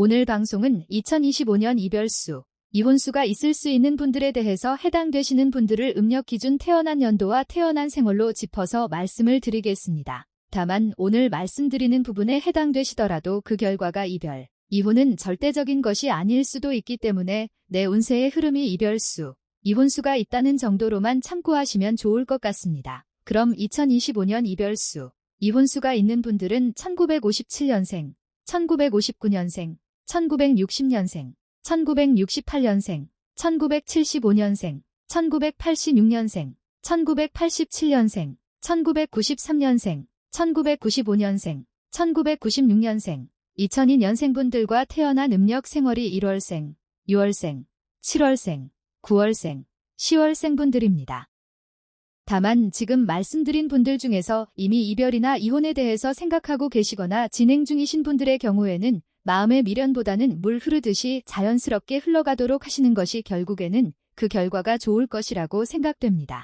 오늘 방송은 2025년 이별수, 이혼수가 있을 수 있는 분들에 대해서 해당되시는 분들을 음력 기준 태어난 연도와 태어난 생월로 짚어서 말씀을 드리겠습니다. 다만 오늘 말씀드리는 부분에 해당되시더라도 그 결과가 이별, 이혼은 절대적인 것이 아닐 수도 있기 때문에 내 운세의 흐름이 이별수, 이혼수가 있다는 정도로만 참고하시면 좋을 것 같습니다. 그럼 2025년 이별수, 이혼수가 있는 분들은 1957년생, 1959년생, 1960년생, 1968년생, 1975년생, 1986년생, 1987년생, 1993년생, 1995년생, 1996년생, 2002년생 분들과 태어난 음력 생월이 1월생, 6월생, 7월생, 9월생, 10월생 분들입니다. 다만 지금 말씀드린 분들 중에서 이미 이별이나 이혼에 대해서 생각하고 계시거나 진행 중이신 분들의 경우에는 마음의 미련보다는 물 흐르듯이 자연스럽게 흘러가도록 하시는 것이 결국에는 그 결과가 좋을 것이라고 생각됩니다.